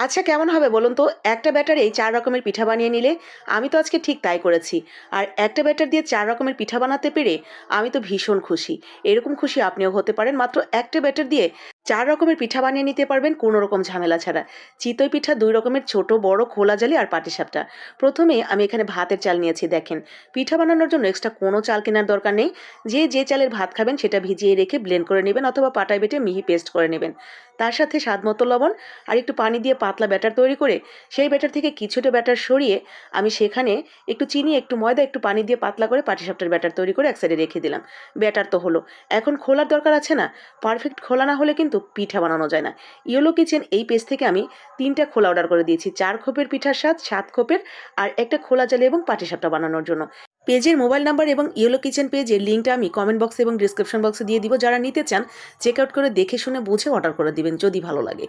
আচ্ছা কেমন হবে বলুন তো? একটা ব্যাটারেই চার রকমের পিঠা বানিয়ে নিলে আমি তো আজকে ঠিক তাই করেছি। আর একটা ব্যাটার দিয়ে চার রকমের পিঠা বানাতে পেরে আমি তো ভীষণ খুশি। এরকম খুশি আপনিও হতে পারেন। মাত্র একটা ব্যাটার দিয়ে চার রকমের পিঠা বানিয়ে নিতে পারবেন কোনো রকম ঝামেলা ছাড়া। চিতই পিঠা দুই রকমের, ছোট, বড়, খোলা জালি আর পাটিসাপটা প্রথমে আমি এখানে ভাতের চাল নিয়েছি, দেখেন। পিঠা বানানোর জন্য এক্সট্রা কোনো চাল কেনার দরকার নেই। যে যে চালের ভাত খাবেন সেটা ভিজিয়ে রেখে ব্লেন্ড করে নেবেন অথবা পাটায় বেটে মিহি পেস্ট করে নেবেন। তার সাথে স্বাদ মতো লবণ আর একটু পানি দিয়ে পাতলা ব্যাটার তৈরি করে সেই ব্যাটার থেকে কিছুটা ব্যাটার সরিয়ে আমি সেখানে একটু চিনি, একটু ময়দা, একটু পানি দিয়ে পাতলা করে পাটিসাপটার ব্যাটার তৈরি করে এক সাইডে রেখে দিলাম। ব্যাটার তো হলো। এখন খোলার দরকার আছে না? পারফেক্ট খোলা না হলে কিন্তু পিঠা বানানো যায় না। ইয়েলো কিচেন এই পেজ থেকে আমি তিনটা খোলা অর্ডার করে দিয়েছি। চার খোপের পিঠার স্বাদ, সাত খোপের আর একটা খোলা জালি এবং পাটিসাপটা বানানোর জন্য। পেজের মোবাইল নাম্বার এবং ইয়েলো কিচেন পেজের লিঙ্কটা আমি কমেন্ট বক্সে এবং ডিসক্রিপশন বক্সে দিয়ে দিব। যারা নিতে চান চেক আউট করে দেখে শুনে বুঝে অর্ডার করে দিবেন যদি ভালো লাগে।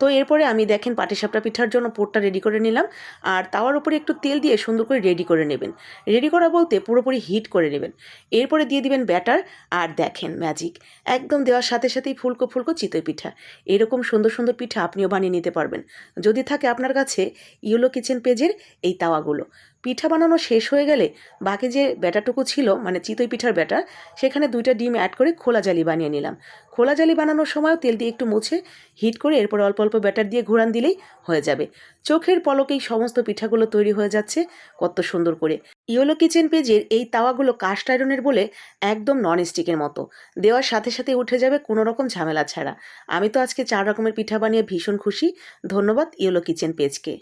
তো এরপরে আমি দেখেন পাটিসাপটা পিঠার জন্য পোটটা রেডি করে নিলাম। আর তাওয়ার উপরে একটু তেল দিয়ে সুন্দর করে রেডি করে নেবেন। রেডি করা বলতে পুরোপুরি হিট করে নেবেন। এরপরে দিয়ে দিবেন ব্যাটার আর দেখেন ম্যাজিক একদম দেওয়ার সাথে সাথেই ফুলকো ফুলকো চিতই পিঠা। এরকম সুন্দর সুন্দর পিঠা আপনিও বানিয়ে নিতে পারবেন। যদি থাকে আপনার কাছে ইয়েলো কিচেন পেজের এই তাওয়াগুলো। পিঠা বানানো শেষ হয়ে গেলে বাকি যে ব্যাটারটুকু ছিল মানে চিতই পিঠার ব্যাটার সেখানে দুইটা ডিম অ্যাড করে খোলা জালি বানিয়ে নিলাম। খোলা জালি বানানোর সময়ও তেল দিয়ে একটু মুছে হিট করে এরপর অল্প অল্প ব্যাটার দিয়ে ঘোরান দিলেই হয়ে যাবে। চোখের পলকেই সমস্ত পিঠাগুলো তৈরি হয়ে যাচ্ছে, কত সুন্দর করে। ইয়েলো কিচেন পেজের এই তাওয়াগুলো কাস্ট আয়রনের বলে একদম নন স্টিকের মতো। দেওয়ার সাথে সাথে উঠে যাবে কোনো রকম ঝামেলা ছাড়া। আমি তো আজকে চার রকমের পিঠা বানিয়ে ভীষণ খুশি। ধন্যবাদ ইয়েলো কিচেন পেজকে